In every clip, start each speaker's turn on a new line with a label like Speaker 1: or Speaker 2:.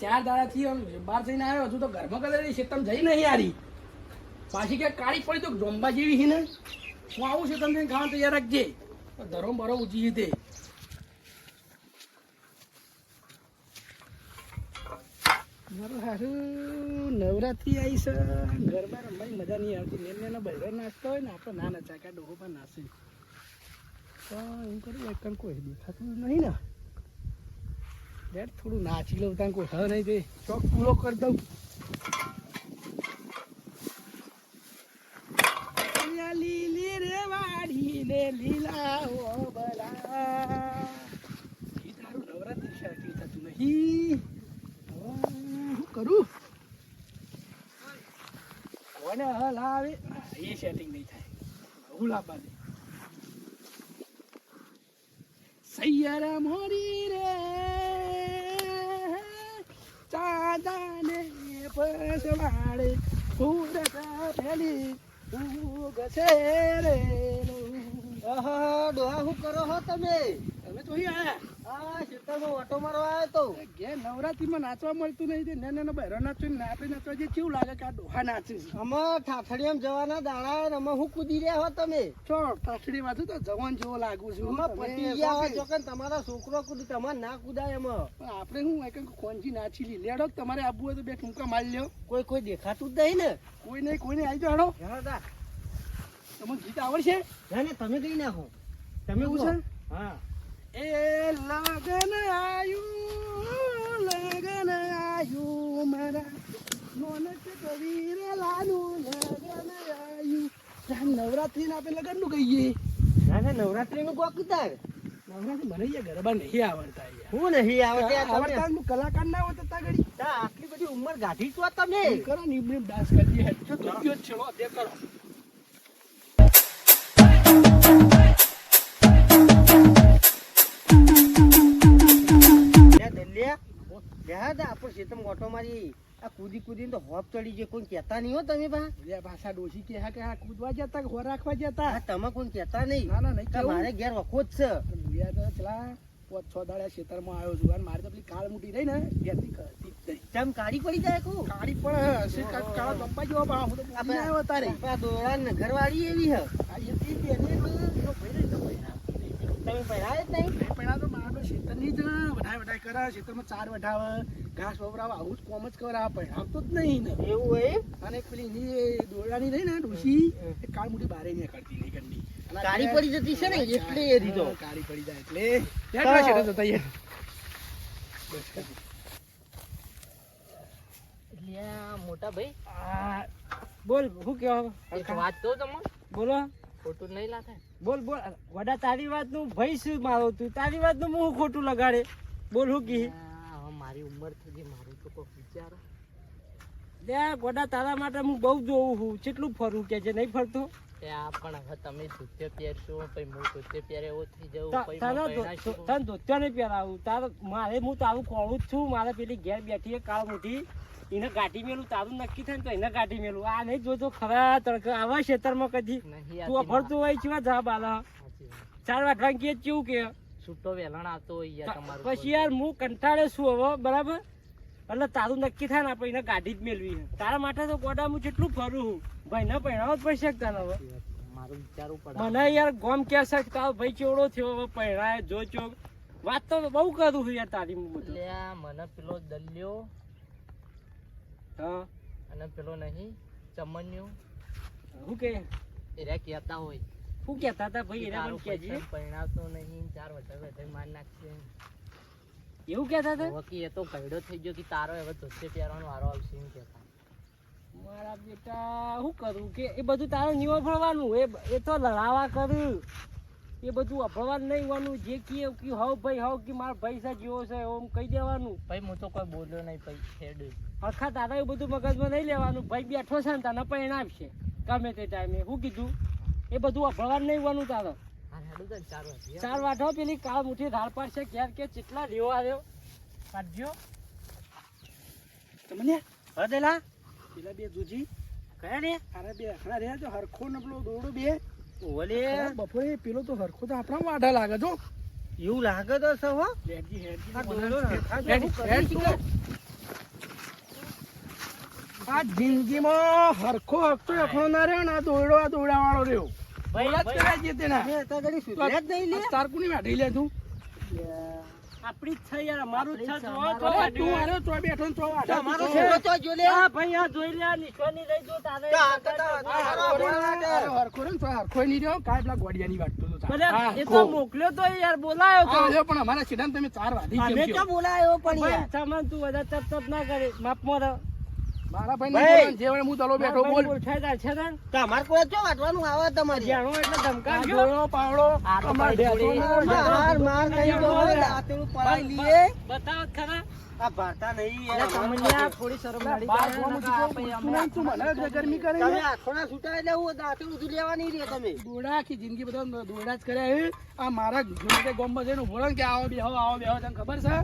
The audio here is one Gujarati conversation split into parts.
Speaker 1: ચાર દાડાથી આમ બહાર થઈને આવ્યો, હજુ તો ઘરમાં કદાચ શેતમ જઈ નહીં હારી. પાછી ક્યાંક કાળી પડી તો જોંબા જેવી હી ને? હું આવું છે તમને ખાવા તૈયાર રાખજે. ધરો બરો ઊંચી રીતે. મારું સારું નવરાત્રી આવી છે. ગરબા રમવાની મજા નહીં આવતી. મેં મેં બહેરો નાચતો હોય ને, આપણે ના નચાકા ડોહો પણ નાચે તો એમ કરું, એક કોઈ દેખાતું નહીં ને. બેટ થોડું નાચી લઉં ત્યાં કોઈ હ નહીં તે શોખ પૂરો કરી દઉં. લીલી રે વાડી ને લીલા ઓ બલા. તારું નવરાત્રી શરતી થતું નહીં. શું કરું? કોને હલ આવે એ નહીં થાય. હું લાવવા સૈયારા મોરી રે. પસવાડે ફૂરતા ફેલી ઉગશે રે
Speaker 2: આહા, ડોહા શું કરો છો તમે?
Speaker 1: તમે તો અહીં આયા
Speaker 2: આ ખેતરમાં ઓટો મારવા આવ્યો તો.
Speaker 1: ઘેર નવરાત્રીમાં નાચવા મળતું નહીં તે નાના નાના બહેરો નાચો ને આપણે નાચવા જે કેવું લાગે કે આ ડોહા નાચે છે?
Speaker 2: અમે ઠાઠડીયામાં જવાના દાડા અમે શું કૂદી રહ્યા હો તમે?
Speaker 1: ચો ટાસડી વાંચું તો જવાન જેવો લાગુ છું.
Speaker 2: અમે પટી ગયા હો
Speaker 1: શોખે.
Speaker 2: જોકે તમારા છોકરો કૂદી તમારે ના કૂદાય એમાં.
Speaker 1: આપણે હું હોય કે નાચી લી લેડો તમારે આવવું હોય તો બે ટૂંકા મારી લ્યો.
Speaker 2: કોઈ કોઈ દેખાતું જ નહીં ને.
Speaker 1: કોઈ નહીં કોઈ નહીં આવી જાડો. તમને ગીત આવડશે?
Speaker 2: ના તમે કઈ નાખો તમે હા.
Speaker 1: એ લગન આયુ લગન આયુ મારા કબીર લાનું લગન આયુ. ત્યાં નવરાત્રી ના આપણે લગનનું કહીએ.
Speaker 2: ના ના નવરાત્રી નું કોક તાર
Speaker 1: નવરાત્રી મને ગરબા નહીં આવડતા
Speaker 2: હું નહીં આવડતા?
Speaker 1: આવડતા હું કલાકાર ના હોત તા ઘડી.
Speaker 2: તા આટલી બધી ઉંમર ગાઢી છો તમે.
Speaker 1: કરો ને એમને ડાન્સ કરી દે. તો છેડો કરો.
Speaker 2: લે આપણ આપણે ગોટો મારી. આ કૂદી કૂદીને તો હોપ ચડી જાય કોઈ કહેતા નહીં હો તમે બા.
Speaker 1: લે ભાષા ડોશી કે હા કે હા કૂદવા જતા કે હોર રાખવા જતા?
Speaker 2: હા તમે કોઈ કહેતા નહીં.
Speaker 1: ના ના નહીં.
Speaker 2: મારે ઘેર વખો જ છે.
Speaker 1: લ્યા તો ચલા પાંચ છ દાડા ખેતરમાં આવ્યો છું. અને મારે તો પેલી કાળ મૂટી રહી ને ઘેરથી નહીં
Speaker 2: કાઢી પડી જાય કુ?
Speaker 1: કાળી પણ કાળા ચંપા જેવો પણ હું તો આપણે આવ્યો તારે.
Speaker 2: આ દોરા ને ઘરવાળી એવી હે.
Speaker 1: આ એ બેને એટલે.
Speaker 2: તમે પહેરાય જ નહીં?
Speaker 1: ખેતરની જ વઢાય વઢાય કરે ખેતરમાં ચાર વઢાવે ઘાસ વવરાવે આવું જ કોમ જ કરે પણ આવતો જ નહીં ને.
Speaker 2: એવું હોય
Speaker 1: અને પેલી એની દોરડાની રહી ને ડોસી એ કાળ મોટી બારે નીકળતી નહીં ગંડી.
Speaker 2: કાળી પડી જતી છે ને એટલે એ રીતો.
Speaker 1: કાળી પડી જાય એટલે. ત્યાં છે તો તૈયાર બસ કરી.
Speaker 3: એટલે આ મોટા ભાઈ?
Speaker 1: બોલ શું કહેવા
Speaker 3: વાત કહું તમને?
Speaker 1: બોલો.
Speaker 3: ખોટું નહીં લાગે.
Speaker 1: બોલ બોલ. વડા તારી વાતનું ભાઈ શું મારો? તું તારી વાતનું હું ખોટું લગાડે. બોલ હું કી?
Speaker 3: મારી ઉંમર થઈ ગઈ મારું તો કોઈ વિચારો.
Speaker 1: લે ગોડા તારા માટે હું બહુ જોઉં છું. કેટલું ફરું કે છે? નહીં ફરતો?
Speaker 3: એ આ પણ હવે તમે ધોતે પહેરશો પછી હું ધોતે પહેરે એવો થઈ પછી
Speaker 1: તારા તને ધોતિયો નહીં પહેરાવું. તારે મારે હું તારું કોણું જ છું. મારે પેલી ઘેર બેઠી કાળ મોટી એને ગાંઠી મેલું તારું નક્કી થાય ને તો એને ગાંઠી મેલું. આ નહીં જોતો ખરા તડકે. આવા ખેતરમાં કદી તું અફરતું હોય કેવા
Speaker 3: જા બાલા.
Speaker 1: ચાર વાટવા કે કેવું કે?
Speaker 3: છૂટો વેલણ આવતો હોય તમારું
Speaker 1: પછી યાર હું કંટાળે છું હવે બરાબર? એટલે તારું નક્કી થાય ને આપણે એને ગાડી જ મેળવી તારા માટે તો ગોડા હું જેટલું ફરું છું ભાઈ ને પહેરાવો જ પડી શકતા ને હવે.
Speaker 3: મારું વિચારવું પડે.
Speaker 1: મને યાર ગોમ કે છે? કે તારો ભાઈ ચેવડો થયો હવે? પહેરાય જો ચોક વાત તો બહુ કરું છું યાર તારી હું બધું.
Speaker 3: મને પેલો દલ્યો.
Speaker 1: હા.
Speaker 3: અને પેલો નહીં ચમન્યું.
Speaker 1: શું કે?
Speaker 3: એરા કહેતા હોય.
Speaker 1: શું કહેતા હતા ભાઈ?
Speaker 3: એરા
Speaker 1: પણ કહેજે.
Speaker 3: પરણાવતો નહીં ચાર વધારે વધારે માર નાખશે.
Speaker 1: એવું કહેતા હતા?
Speaker 3: હવે એ તો ગયડો થઈ ગયો કે તારો હવે ધોતે પહેરવાનો વારો આવશે એમ કહેતા.
Speaker 1: મારા બેટા શું કરું કે એ બધું તારે નિવા ભરવાનું એ એ તો લડાવા કરું. એ બધું અભળવાનું નહીં હોવાનું જે કીએ કે હવ ભાઈ હવ કે મારા પૈસા જેવો છે એમ કહી દેવાનું.
Speaker 3: ભાઈ હું તો કોઈ બોલ્યો નહીં ભાઈ હેડ
Speaker 1: હરખા તારા એવું બધું મગજમાં નહીં લેવાનું. ભાઈ બેઠો છે ને તને પરિણામ આપશે. ગમે તે ટાઈમે. શું કીધું? એ બધું અભળવાનું નહીં હોવાનું તારે.
Speaker 3: ચાર
Speaker 1: વાઢો પેલી કાળ મુઠી ધાર પાડશે ઘેર કે ચેટલા લેવો આવ્યો. કાઢજો. તમને
Speaker 2: હદેલા
Speaker 1: પેલા બે જુજી.
Speaker 2: કયા રે?
Speaker 1: અરે બે અખડા રહ્યા જો હરખો ને પેલો દોડો બે.
Speaker 2: ઓલે
Speaker 1: બપોરે પેલો તો હરખો તો આપણા વાઢા લાગે જો.
Speaker 2: એવું લાગે તો છે હો
Speaker 1: હેડજી હેડજી
Speaker 2: આ દોડો
Speaker 1: જિંદગીમાં હરખો હકતો એકલો ના રહ્યો ને આ દોડો આ દોયડાવાળો રહ્યો
Speaker 3: ભાઈ,
Speaker 1: જ કરાય છે તેના.
Speaker 2: મેં અત્યાર ઘડી સુધર્યા જ નહીં લે.
Speaker 1: તાર કોની વાઢી લે તું
Speaker 3: આપણી જ યાર અમારું જ છે જો તો
Speaker 1: તું આરો તો બેઠો તો વાઢે.
Speaker 2: તમારો
Speaker 1: તું
Speaker 2: જો લે.
Speaker 3: આ ભાઈ આ જોઈ લે આ નિશાની લઈ જો તારે
Speaker 2: તો આ તો- તો-
Speaker 1: આ હરખો ને, તો હરખો રહ્યો ને રહ્યો. કાય પેલા ગોડિયાની તાર.
Speaker 3: એ તો મોકલ્યો તો યાર બોલાયો તો
Speaker 1: રહ્યો પણ અમારા સીધાને તમે ચાર વાઢી કેમ
Speaker 2: બોલાયો પણ યાર.
Speaker 3: સામાન તું બધા તપ તપ ના કરે માપ રહો.
Speaker 1: મારા ભાઈ. હું બેઠો બોલ.
Speaker 2: તમારે કોઈ વાટવાનું આવે તમારે
Speaker 3: જાણો એટલે.
Speaker 1: પાવડો.
Speaker 2: માર માર તો પડાઈ.
Speaker 3: બતાવો ખરા
Speaker 2: આ નહીં.
Speaker 3: તમને થોડી શરમ
Speaker 1: બાર તું મને ગરમી કરે
Speaker 2: તમે. આંખોના છૂટા એટલે હું દાંતેલું ઊંધું લેવા નહીં તમે
Speaker 1: દોડા આખી જિંદગી બધા દોડા જ કર્યા આ મારા ગોમમાં જઈને વળણ રહે કે આવો બેહો આવો બેહો તને ખબર છે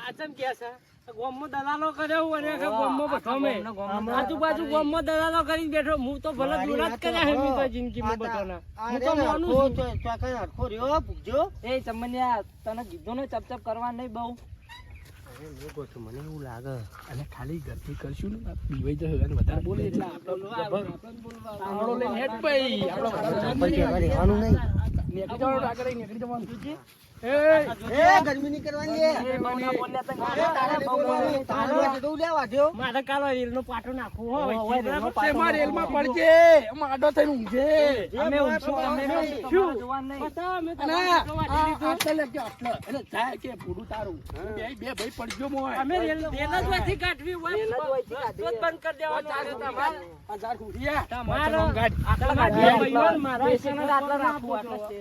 Speaker 3: આચમ ચમ કે છે ગોમમાં દલાલો કર્યો અને ગોમમાં બધો મેં. આજુબાજુ ગોમમાં દલાલો કરીને બેઠો. હું તો ભલે દોડા કર્યા હે. તો જિંદગીમાં બધાના હું તો માનું છું.
Speaker 2: ચોકન હરખો રહ્યો? પૂછજો
Speaker 3: એ ચમનિયા તને કીધું ને ચપ ચપ કરવા નહીં બહુ.
Speaker 2: મને એવું લાગે.
Speaker 1: અને ખાલી ગરમી કરશું ને પીવાઈ જશે અને વધારે બોલે એટલે આપણે તાંબડો લઈને હેડ ભાઈ. આપણે વધારે
Speaker 2: પછી હવે રહેવાનું નહીં.
Speaker 1: નીકળી જવાનું આગળ નીકળી જવાનું. બે બે ભાઈ પડજો
Speaker 3: મારા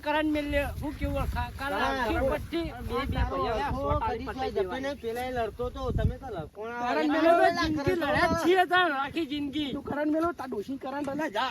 Speaker 3: કરંટ મેલ્યો હું કેવું
Speaker 2: પેલા લડતો તો, તમે
Speaker 3: જિંદગી લડ્યા છીએ આખી જિંદગી.
Speaker 1: તું કરંટ મેલો, તા ડોશી કરંટ જા.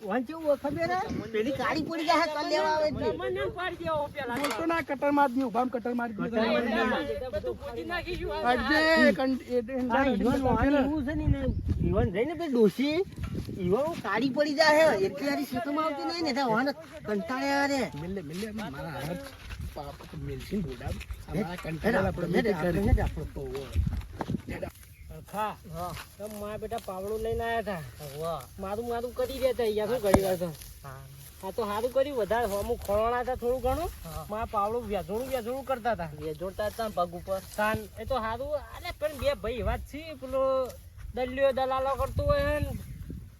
Speaker 2: ખબર પેલી કાળી પડી જાય ચાલ લેવા આવે એટલે.
Speaker 3: મને પાડી દેવો પેલા તો.
Speaker 1: ના, કટર માર દી, ઉભામાં કટર માર.
Speaker 3: બધું
Speaker 2: ઈવન છે ને ઈવન રહી ને ડોશી, ઈવન કાળી પડી જાય હે. એટલી હારી શીખમાં આવતી નહીં ને, એટલે વાહન કંટાળ્યા રે.
Speaker 1: મિલે, મિલે, મારા હાથ પાપ મિલશીને બોડાવ. આ મારા
Speaker 2: આપણે.
Speaker 3: ખા. મારા બેટા પાવડું લઈને આયા હતા મારું મારું કરી દેતા અહીંયા શું કરી વાર હા. તો સારું કર્યું વધારે. અમુક ખોળણા હતા થોડું ઘણું. મારા પાવડું વેચોડું કરતા હતા વેચોડતા હતા પગ ઉપર? તાન એ તો સારું અરે પણ બે ભાઈ વાત છે. પેલો દલ્યો દલાલો કરતો હોય ને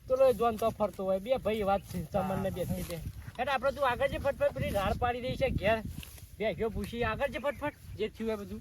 Speaker 3: પેલો જોનતો ફરતો હોય. બે ભાઈ વાત છે ચમન ને બે થઈ બે એટલે આપણે તું આગળ જે ફટફટ પેલી રાડ પાડી દઈ છે ઘેર. બે ગયો પૂછી આગળ જે ફટફટ જે થયું હોય બધું.